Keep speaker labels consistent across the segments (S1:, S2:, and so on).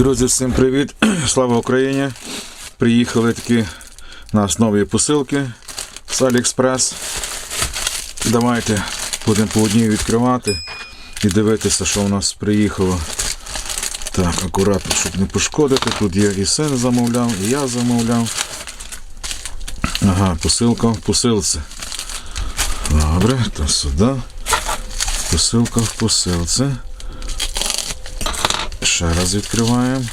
S1: Друзі, всім привіт! Слава Україні! Приїхали такі у нас нові посилки з Аліекспрес. Давайте будемо по одній відкривати і дивитися, що у нас приїхало. Так, акуратно, щоб не пошкодити. Тут є і син замовляв, і я замовляв. Ага, посилка в посилці. Добре, то сюди. Посилка в посилці. Ще раз відкриваємо.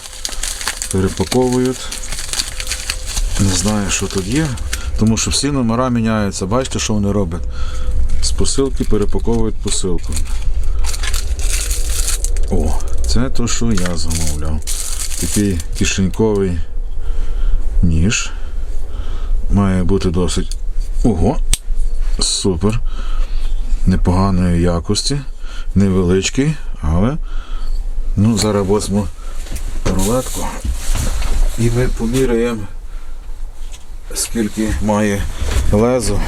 S1: Перепаковують. Не знаю, що тут є. Тому що всі номера міняються. Бачите, що вони роблять? З посилки перепаковують посилку. О, це то, що я замовляв. Такий кишеньковий ніж. Має бути досить. Ого! Супер. Непоганої якості. Невеличкий, але Ну, зараз возьму рулетку і ми поміряємо, скільки має лезо.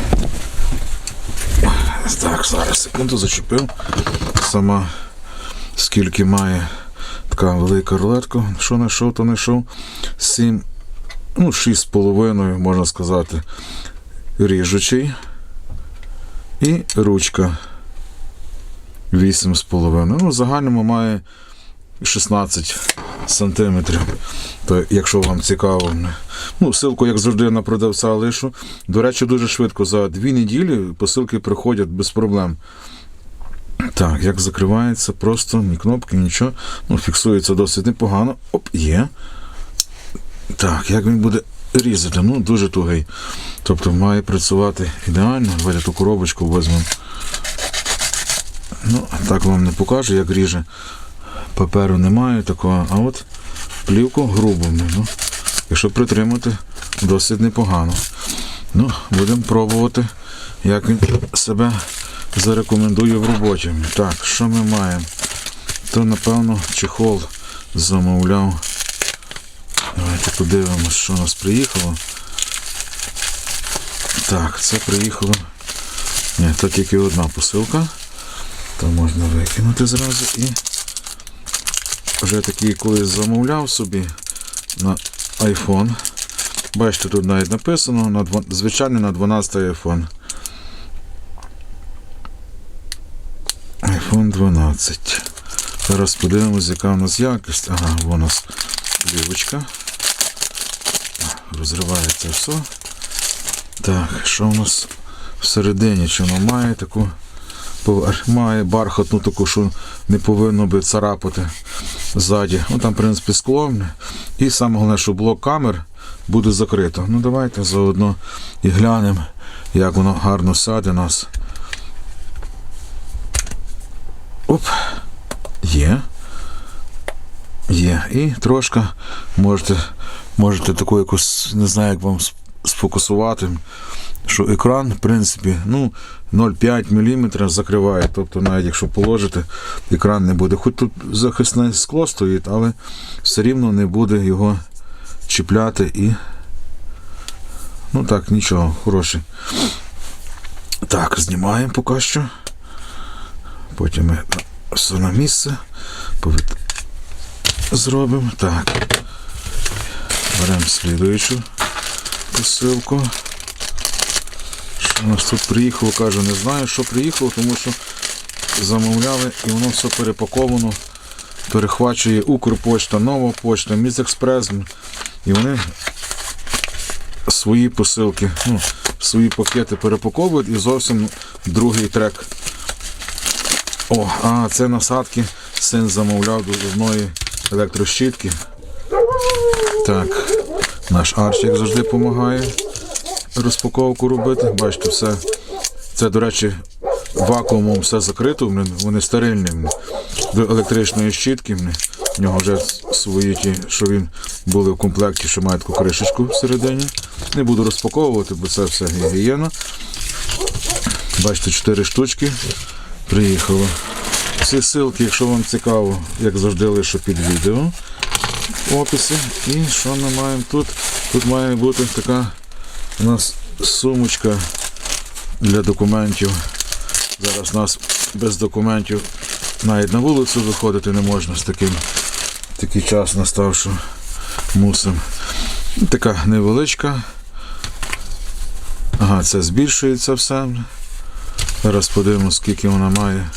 S1: Так, зараз секунду зачепив. Сама скільки має така велика рулетка. Що знайшов, то знайшов. 7, ну, 6,5, можна сказати, ріжучий. І ручка 8,5. Ну, в загальному має 16 сантиметрів. То якщо вам цікаво, ну, ссылку, як завжди, на продавця лишу. До речі, дуже швидко. За дві неділі посилки приходять без проблем. Так, як закривається, просто ні кнопки, нічого. Ну, фіксується досить непогано. Оп, є. Так, як він буде різати? Ну, дуже тугий. Тобто має працювати ідеально. Давайте ту коробочку візьмемо. Ну, так вам не покажу, як ріже паперу немає такого, а от плівку грубу. Ну, якщо притримати, досить непогано. Ну, будемо пробувати, як він себе зарекомендує в роботі. Так, що ми маємо? То, напевно, чехол замовляв. Давайте подивимось, що у нас приїхало. Так, це приїхало. Ні, то тільки одна посилка. То можна викинути зразу і вже такий колись замовляв собі на iPhone. Бачите, тут навіть написано на звичайний на 12 iPhone. iPhone 12. Зараз подивимось, яка у нас якість. Ага, у нас плівочка. Розривається все. Так, що у нас всередині? Чи воно має таку має бархатну таку, що не повинно би царапати ззаді. Ну там, в принципі, скло. І саме головне, що блок камер буде закрито. Ну давайте заодно і глянемо, як воно гарно сяде нас. Оп, є. Є. І трошки можете, можете таку якусь, не знаю, як вам сфокусувати, що екран, в принципі, ну, 0,5 мм закриває. Тобто, навіть якщо положити, екран не буде. Хоч тут захисне скло стоїть, але все рівно не буде його чіпляти і. Ну так, нічого, хороший. Так, знімаємо поки що. Потім ми все на місце. Повит- Зробимо. Так. Беремо слідуючу посилку. У нас тут приїхало, кажу, не знаю, що приїхало, тому що замовляли і воно все перепаковано. Перехвачує Укрпочта, Нова почта, Мізекспрес. І вони свої посилки, ну, свої пакети перепаковують і зовсім другий трек. О, а це насадки. Син замовляв до одної електрощітки. Так, наш Арч, завжди, допомагає розпаковку робити. Бачите, все. Це, до речі, вакуумом все закрито, вони стерильні. До електричної щітки. В нього вже свої ті, що він були в комплекті, що має таку кришечку всередині. Не буду розпаковувати, бо це все гігієна. Бачите, 4 штучки. Приїхало. Всі ссылки, якщо вам цікаво, як завжди, лише під відео в описі. І що ми маємо тут? Тут має бути така у нас сумочка для документів. Зараз нас без документів навіть на вулицю виходити не можна з таким такий час настав, що мусимо. Така невеличка. Ага, це збільшується все. Зараз подивимось, скільки вона має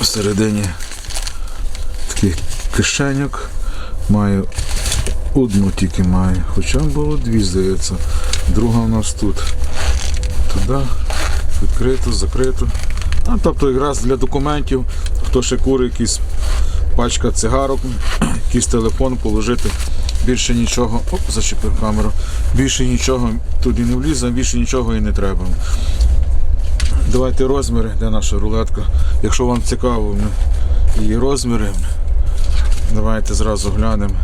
S1: всередині таких кишеньок. Має одну тільки має. Хоча було дві, здається. Друга у нас тут. Туди. Відкрито, закрито. А, тобто якраз для документів, хто ще курить якісь пачка цигарок, якийсь телефон положити. Більше нічого. Оп, зачепив камеру. Більше нічого туди не влізе, більше нічого і не треба. Давайте розміри, де наша рулетка. Якщо вам цікаво ну, її розміри, давайте зразу глянемо.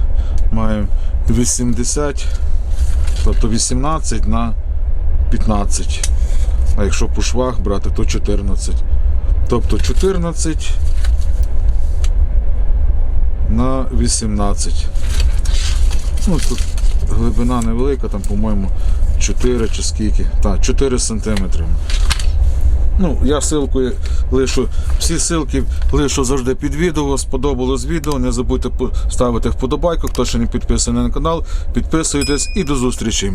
S1: Маємо 80, тобто 18 на 15. А якщо по швах брати, то 14. Тобто 14 на 18. Ну, тут глибина невелика, там, по-моєму, 4 чи скільки. Так, 4 сантиметри. Ну, я ссылку лишу. Всі ссылки лишу завжди під відео. Сподобалось відео. Не забудьте ставити вподобайку. Хто ще не підписаний на канал, підписуйтесь і до зустрічі.